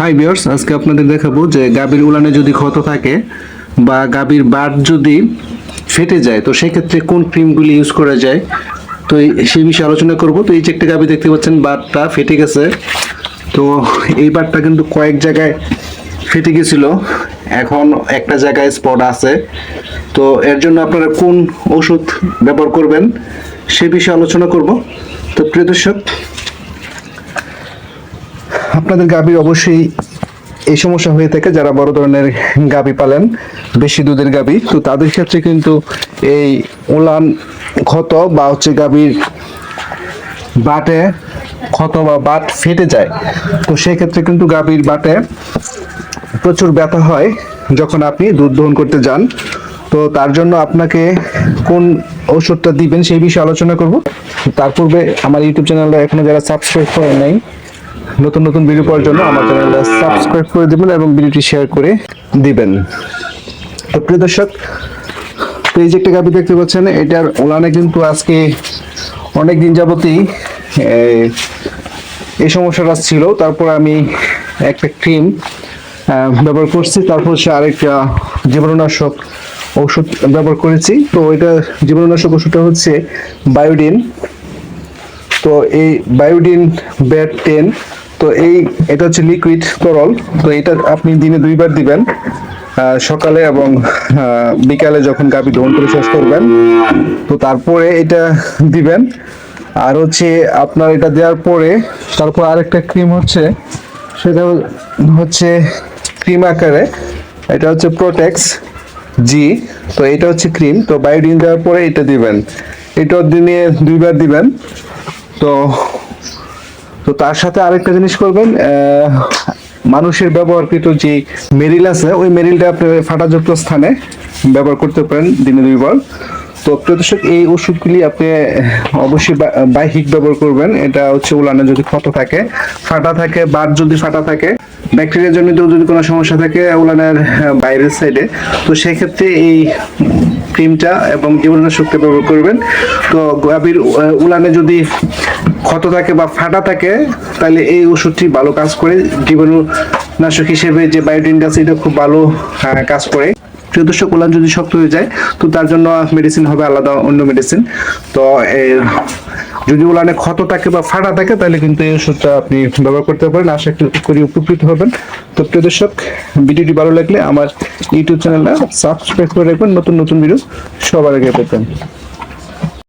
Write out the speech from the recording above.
High বিয়ার্স আজকে আপনাদের দেখাবো যে গাভীর উলানে যদি ক্ষত থাকে বা গাভীর বাট যদি ফেটে যায়, তো সেক্ষেত্রে কোন ক্রিমগুলি ইউজ করা যায়? তো সেই বিষয়ে আলোচনা করব। তো এই যে একটা গাভী দেখতে পাচ্ছেন বাটটা ফেটে গেছে। তো এই বাটটা কিন্তু কয়েক জায়গায় ফেটে গেছিল। এখন একটা জায়গায় স্পট আছে। তো এর জন্য আপনারা কোন ওষুধ ব্যবহার করবেন, সে বিষয়ে আলোচনা করব। তো প্রিয় দর্শক আপনাদের গাভীর অবশ্যই এই সমস্যা হয়ে থাকে যারা বড় ধরনের গাভী পালেন, বেশি দুধের গাভী, তো তাদের ক্ষেত্রে কিন্তু এই উলান ক্ষত বা হচ্ছে গাভীর বাটে ক্ষত বা বাট ফেটে যায়। তো সেই ক্ষেত্রে কিন্তু গাভীর বাটে প্রচুর ব্যথা হয় যখন আপনি দুধ দহন করতে যান। তো তার জন্য আপনাকে কোন ওষুধটা দিবেন সেই বিষয়ে আলোচনা করব। তার পূর্বে আমার ইউটিউব চ্যানেলটা এখনও যারা সাবস্ক্রাইব করে নাই নতুন নতুন ভিডিও পাওয়ার জন্য আমার চ্যানেলটা সাবস্ক্রাইব করে দিবেন এবং ভিডিওটি শেয়ার করে দিবেন। তো প্রিয় দর্শক তো এই যে একটা গাভি দেখতে পাচ্ছেন এটার ওলানে কিন্তু আজকে অনেক দিন যাবতই এই, সমস্যাটা ছিল। তারপর আমি একটা ক্রিম ব্যবহার করছি তারপর সে আরেকটা জীবাণুনাশক ওষুধ ব্যবহার করেছি। তো এটা জীবাণুনাশক ওষুধটা হচ্ছে বায়োডিন তো এই বায়োডিন ব্যাট টেন তো এই, এটা হচ্ছে লিকুইড তরল। তো এটা আপনি দিনে দুইবার দিবেন সকালে এবং বিকালে যখন গাভী দহন করে শেষ করবেন। তো তারপরে এটা দিবেন। আর হচ্ছে আপনার এটা দেওয়ার পরে, তারপর আরেকটা ক্রিম হচ্ছে, সেটা হচ্ছে ক্রিম আকারে। এটা হচ্ছে প্রোটেক্স জি তো এটা হচ্ছে ক্রিম তো বায়োডিন দেওয়ার পরে এটা দিবেন। এটা দিনে দুইবার দিবেন। তো তো তার সাথে আরেকটা জিনিস করবেন মানুষের ব্যবহারকৃত যে মেরিল আছে, ওই মেরিলটা আপনি ফাটাযুক্ত স্থানে ব্যবহার করতে পারেন দিনে দুইবার। তো প্রিয় দর্শক, এই ওষুধগুলি আপনি অবশ্যই বা- বাহ্যিক ব্যবহার করবেন। এটা হচ্ছে উলানে যদি ক্ষত থাকে, ফাটা থাকে, বাদ যদি ফাটা থাকে ব্যাকটেরিয়া জনিত যদি কোনো সমস্যা থাকে উলানের বাইরের সাইডে, তো সেক্ষেত্রে এই ক্রিমটা এবং জীবাণুনাশকটা ব্যবহার করবেন। তো গাভীর উলানে যদি ক্ষত থাকে বা ফাটা থাকে তাহলে এই ওষুধটি ভালো কাজ করে জীবাণুনাশক হিসেবে যে বায়োটিন আছে এটা খুব ভালো কাজ করে। দর্শক, উলান যদি শক্ত হয়ে যায়, তো তার জন্য মেডিসিন হবে আলাদা, অন্য মেডিসিন তো যদি উলানে ক্ষত থাকে বা ফাটা থাকে, তাহলে কিন্তু এই ওষুধটা আপনি ব্যবহার করতে পারেন। আশা করি উপকৃত হবেন। তো, প্রিয় দর্শক, ভিডিওটি ভালো লাগলে আমার ইউটিউব চ্যানেলটা সাবস্ক্রাইব করে রাখবেন। নতুন নতুন ভিডিও সবার আগে পেতেন